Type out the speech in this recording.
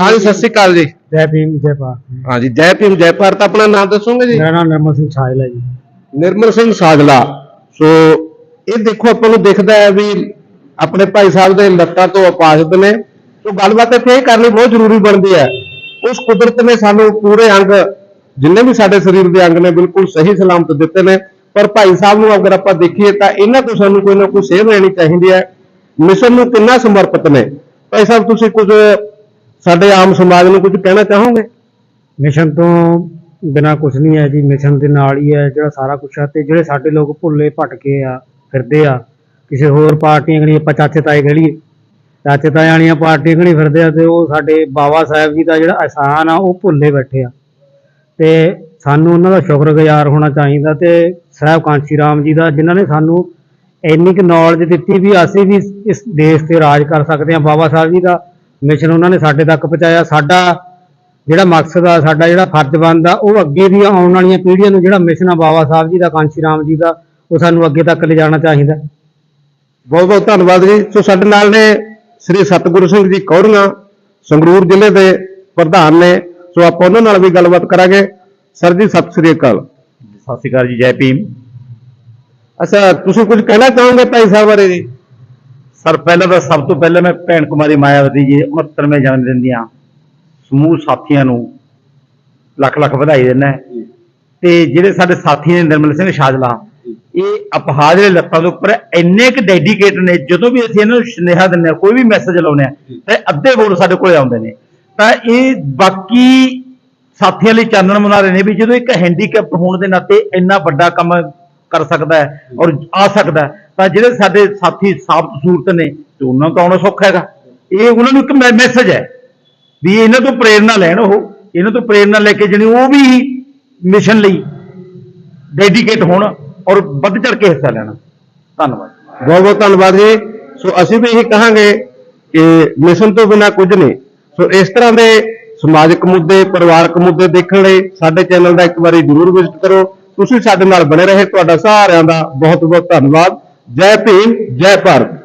ਹਾਂਜੀ ਸਤਿ ਸ਼੍ਰੀ ਅਕਾਲ ਜੀ। ਜੈ ਭੀਮ ਜੈ ਭਾਰਤ। ਹਾਂਜੀ ਜੈ ਭੀਮ ਜੈ ਭਾਰਤ ਆਪਣਾ ਨਾਮ ਦੱਸੋਗੇ ਜੀ? ਮੇਰਾ ਨਾਮ ਨਿਰਮਲ ਸਿੰਘ ਛਾਜਲਾ ਜੀ। ਨਿਰਮਲ ਸਿੰਘ ਸਾਜਲਾ। ਸੋ ਇਹ ਦੇਖੋ ਆਪਾਂ ਨੂੰ ਦਿਖਦਾ ਹੈ ਵੀ ਆਪਣੇ ਭਾਈ ਸਾਹਿਬ ਦੇ ਲੱਤਾਂ ਤੋਂ ਅਪਾਹਜ ਨੇ। ਸੋ ਗੱਲਬਾਤ ਇੱਥੇ ਇਹ ਕਰਨੀ ਬਹੁਤ ਜ਼ਰੂਰੀ ਬਣਦੀ ਹੈ। ਉਸ ਕੁਦਰਤ ਨੇ ਸਾਨੂੰ ਪੂਰੇ ਅੰਗ ਜਿੰਨੇ ਵੀ ਸਾਡੇ ਸਰੀਰ ਦੇ ਅੰਗ ਨੇ ਬਿਲਕੁਲ ਸਹੀ ਸਲਾਮਤ ਦਿੱਤੇ ਨੇ। ਪਰ ਭਾਈ ਸਾਹਿਬ ਨੂੰ ਅਗਰ ਆਪਾਂ ਦੇਖੀਏ ਤਾਂ ਇਹਨਾਂ ਤੋਂ ਸਾਨੂੰ ਕੋਈ ਨਾ ਕੋਈ ਸੇਧ ਲੈਣੀ ਚਾਹੀਦੀ ਹੈ। ਮਿਸ਼ਨ ਨੂੰ ਕਿੰਨਾ ਸਮਰਪਿਤ ਨੇ। ਭਾਈ ਸਾਹਿਬ ਤੁਸੀਂ ਕੁਝ ਸਾਡੇ ਆਮ ਸਮਾਜ ਨੂੰ ਕੁਝ ਕਹਿਣਾ ਚਾਹੋਗੇ? ਮਿਸ਼ਨ ਤੋਂ ਬਿਨਾ ਕੁਝ ਨਹੀਂ ਹੈ ਜੀ। ਮਿਸ਼ਨ ਦੇ ਨਾਲ ਹੀ ਹੈ ਜਿਹੜਾ ਸਾਰਾ ਕੁਝ ਹੈ ਤੇ ਜਿਹੜੇ ਸਾਡੇ ਲੋਕ ਭੁੱਲੇ ਭਟਕੇ ਆ, ਫਿਰਦੇ ਆ, ਕਿਸੇ ਹੋਰ ਪਾਰਟੀਆਂ ਗਣੀ ਆਪਾਂ ਚਾਚੇ ਤਾਏ ਗੜੀ ਚਾਚੇ ਤਾਏ ਵਾਲੀਆਂ ਪਾਰਟੀਆਂ ਗਣੀ ਫਿਰਦੇ ਆ ਤੇ ਉਹ ਸਾਡੇ ਬਾਬਾ ਸਾਹਿਬ ਜੀ ਦਾ ਜਿਹੜਾ ਅਹਿਸਾਨ ਆ, ਉਹ ਭੁੱਲੇ ਬੈਠੇ ਆ। ਤੇ ਸਾਨੂੰ ਉਹਨਾਂ ਦਾ ਸ਼ੁਕਰਗੁਜ਼ਾਰ ਹੋਣਾ ਚਾਹੀਦਾ ਤੇ ਸਾਹਿਬ ਕਾਂਸ਼ੀ ਰਾਮ ਜੀ ਦਾ, ਜਿਨ੍ਹਾਂ ਨੇ ਸਾਨੂੰ ਇੰਨੀ ਕੁ ਨੌਲੇਜ ਦਿੱਤੀ ਵੀ ਅਸੀਂ ਵੀ ਇਸ ਦੇਸ਼ ਤੇ ਰਾਜ ਕਰ ਸਕਦੇ ਹਾਂ। ਬਾਬਾ ਸਾਹਿਬ ਜੀ ਦਾ ਮਿਸ਼ਨ ਉਹਨਾਂ ਨੇ ਸਾਡੇ ਤੱਕ ਪਹੁੰਚਾਇਆ। ਸਾਡਾ ਜਿਹੜਾ ਮਕਸਦ ਆ ਸਾਡਾ ਜਿਹੜਾ ਫਰਜ਼ ਬਣਦਾ ਉਹ ਅੱਗੇ ਦੀ ਆਉਣ ਵਾਲੀਆਂ ਪੀੜ੍ਹੀਆਂ ਨੂੰ ਜਿਹੜਾ ਮਿਸ਼ਨ ਆ ਬਾਬਾ ਸਾਹਿਬ ਜੀ ਦਾ ਕਾਂਚੀ ਰਾਮ ਜੀ ਦਾ ਉਹ ਸਾਨੂੰ ਅੱਗੇ ਤੱਕ ਲਿਜਾਣਾ ਚਾਹੀਦਾ। ਬਹੁਤ ਬਹੁਤ ਧੰਨਵਾਦ ਜੀ। ਸੋ ਸਾਡੇ ਨਾਲ ਨੇ ਸ੍ਰੀ ਸਤਿਗੁਰੂ ਸਿੰਘ ਜੀ ਕੌੜੀਆਂ ਸੰਗਰੂਰ ਜ਼ਿਲ੍ਹੇ ਦੇ ਪ੍ਰਧਾਨ ਨੇ। ਸੋ ਆਪਾਂ ਉਹਨਾਂ ਨਾਲ ਵੀ ਗੱਲਬਾਤ ਕਰਾਂਗੇ। ਸਰ ਜੀ ਸਤਿ ਸ੍ਰੀ ਅਕਾਲ। ਸਤਿ ਸ਼੍ਰੀ ਅਕਾਲ ਜੀ ਜੈ ਭੀਮ। ਅੱਛਾ ਤੁਸੀਂ ਕੁਝ ਕਹਿਣਾ ਚਾਹੋਗੇ ਭਾਈ ਸਾਹਿਬ ਬਾਰੇ ਜੀ? ਸਰ ਪਹਿਲਾਂ ਤਾਂ ਸਭ ਤੋਂ ਪਹਿਲਾਂ ਮੈਂ ਭੈਣ ਕੁਮਾਰੀ ਮਾਇਆਵਤੀ ਜੀ ਦੇ 69ਵੇਂ ਜਨਮ ਦਿਨ ਦੀਆਂ ਸਮੂਹ ਸਾਥੀਆਂ ਨੂੰ ਲੱਖ ਲੱਖ ਵਧਾਈ ਦਿੰਦਾ ਤੇ ਜਿਹੜੇ ਸਾਡੇ ਸਾਥੀ ਨੇ ਨਿਰਮਲ ਸਿੰਘ ਸ਼ਾਜਲਾ ਇਹ ਅਪਹਾਜ ਦੇ ਲੱਤਾਂ ਦੇ ਉੱਪਰ ਇੰਨੇ ਕੁ ਡੈਡੀਕੇਟ ਨੇ ਜਦੋਂ ਵੀ ਅਸੀਂ ਇਹਨਾਂ ਨੂੰ ਸੁਨੇਹਾ ਦਿੰਦੇ ਹਾਂ ਕੋਈ ਵੀ ਮੈਸੇਜ ਲਾਉਂਦੇ ਆ ਤੇ ਅੱਧੇ ਬੋਲ ਸਾਡੇ ਕੋਲੇ ਆਉਂਦੇ ਨੇ। ਤਾਂ ਇਹ ਬਾਕੀ ਸਾਥੀਆਂ ਲਈ ਚਾਨਣ ਮੁਨਾ ਰਹੇ ਨੇ ਵੀ ਜਦੋਂ ਇੱਕ ਹੈਂਡੀਕੈਪ ਹੋਣ ਦੇ ਨਾਤੇ ਇੰਨਾ ਵੱਡਾ ਕੰਮ ਕਰ ਸਕਦਾ ਹੈ ਔਰ ਆ ਸਕਦਾ ਤਾਂ ਜਿਹੜੇ ਸਾਡੇ ਸਾਥੀ ਸਾਬਤ ਸੂਰਤ ਨੇ, ਤੇ ਉਹਨਾਂ ਤੋਂ ਆਉਣਾ ਸੌਖਾ ਹੈਗਾ। ਇਹ ਉਹਨਾਂ ਨੂੰ ਇੱਕ ਮੈਸੇਜ ਹੈ ਵੀ ਇਹਨਾਂ ਤੋਂ ਪ੍ਰੇਰਣਾ ਲੈਣ ਉਹ, ਇਹਨਾਂ ਤੋਂ ਪ੍ਰੇਰਣਾ ਲੈ ਕੇ ਜਿਹੜੀ ਉਹ ਵੀ ਮਿਸ਼ਨ ਲਈ ਡੈਡੀਕੇਟ ਹੋਣ ਔਰ ਵੱਧ ਚੜ ਕੇ ਹਿੱਸਾ ਲੈਣਾ। ਧੰਨਵਾਦ। ਬਹੁਤ ਬਹੁਤ ਧੰਨਵਾਦ ਜੀ। ਸੋ ਅਸੀਂ ਵੀ ਇਹ ਕਹਾਂਗੇ ਕਿ ਮਿਸ਼ਨ ਤੋਂ ਬਿਨਾ ਕੁਝ ਨਹੀਂ। ਸੋ ਇਸ ਤਰ੍ਹਾਂ ਦੇ ਸਮਾਜਿਕ ਮੁੱਦੇ, ਪਰਿਵਾਰਕ ਮੁੱਦੇ ਦੇਖਣ ਲਈ ਸਾਡੇ ਚੈਨਲ ਦਾ ਇੱਕ ਵਾਰੀ ਜ਼ਰੂਰ ਵਿਜ਼ਿਟ ਕਰੋ। ਤੁਸੀਂ ਸਾਡੇ ਨਾਲ ਬਣੇ ਰਹੇ। ਤੁਹਾਡਾ ਸਾਰਿਆਂ ਦਾ ਬਹੁਤ ਬਹੁਤ ਧੰਨਵਾਦ। ਜੈ ਭੀਮ ਜੈ ਭਾਰਤ।